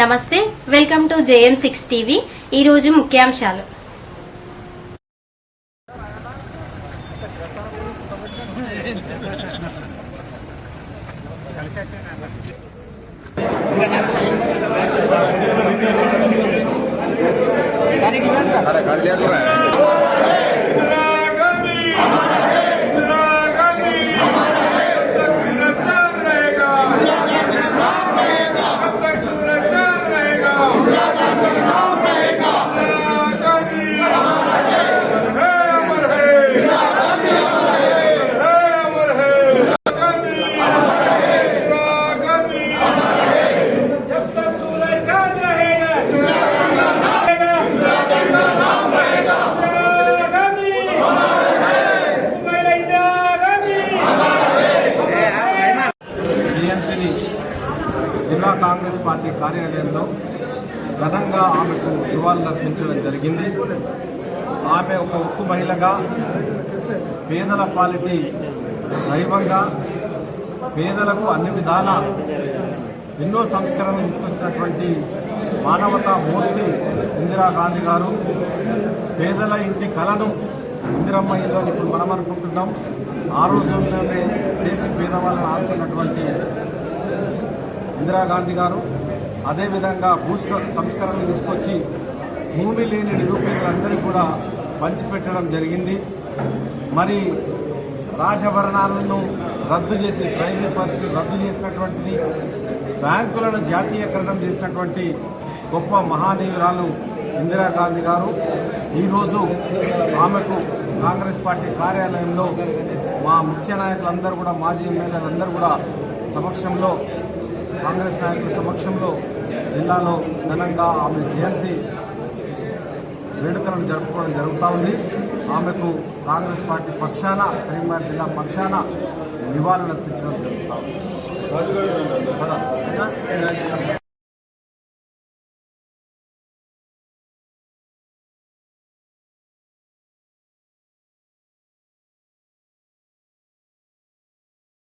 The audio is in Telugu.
నమస్తే welcome to JM six TV. ఈరోజు ముఖ్యాంశాలు. అరే కాంగ్రెస్ పార్టీ కార్యాలయంలో ఘనంగా ఆమెకు నివాళులర్పించడం జరిగింది. ఆమె ఒక ఉక్కు మహిళగా పేదల పాలిటీ దైవంగా పేదలకు అన్ని విధాల ఎన్నో సంస్కరణలు తీసుకొచ్చినటువంటి మానవతా మూర్తి ఇందిరాగాంధీ గారు. పేదల ఇంటి కళను ఇందిరమ్మ ఇల్లు ఇప్పుడు మనం అనుకుంటున్నాం. ఆ రోజుల్లోనే చేసి పేదవాళ్ళని ఆడుతున్నటువంటి ఇందిరాగాంధీ గారు అదేవిధంగా భూ సంస్కరణలు తీసుకొచ్చి భూమి లేని నిరుపేదలందరికీ కూడా పంచిపెట్టడం జరిగింది. మరి రాజభరణాలను రద్దు చేసి ప్రైవేట్ బస్సు రద్దు చేసినటువంటిది బ్యాంకులను జాతీయకరణం చేసినటువంటి గొప్ప మహానీయురాలు ఇందిరాగాంధీ గారు. ఈరోజు ఆమెకు కాంగ్రెస్ పార్టీ కార్యాలయంలో మా ముఖ్య నాయకులందరూ కూడా మాజీ ఎమ్మెల్యేలందరూ కూడా సమక్షంలో కాంగ్రెస్ నాయకుల సమక్షంలో జిల్లాలో ఘనంగా ఆమె జయంతి వేడుకలను జరుపుకోవడం జరుగుతూ ఉంది. ఆమెకు కాంగ్రెస్ పార్టీ పక్షాన కరీంనగర్ జిల్లా పక్షాన నివాళులు అర్పించడం జరుగుతూ ఉంది.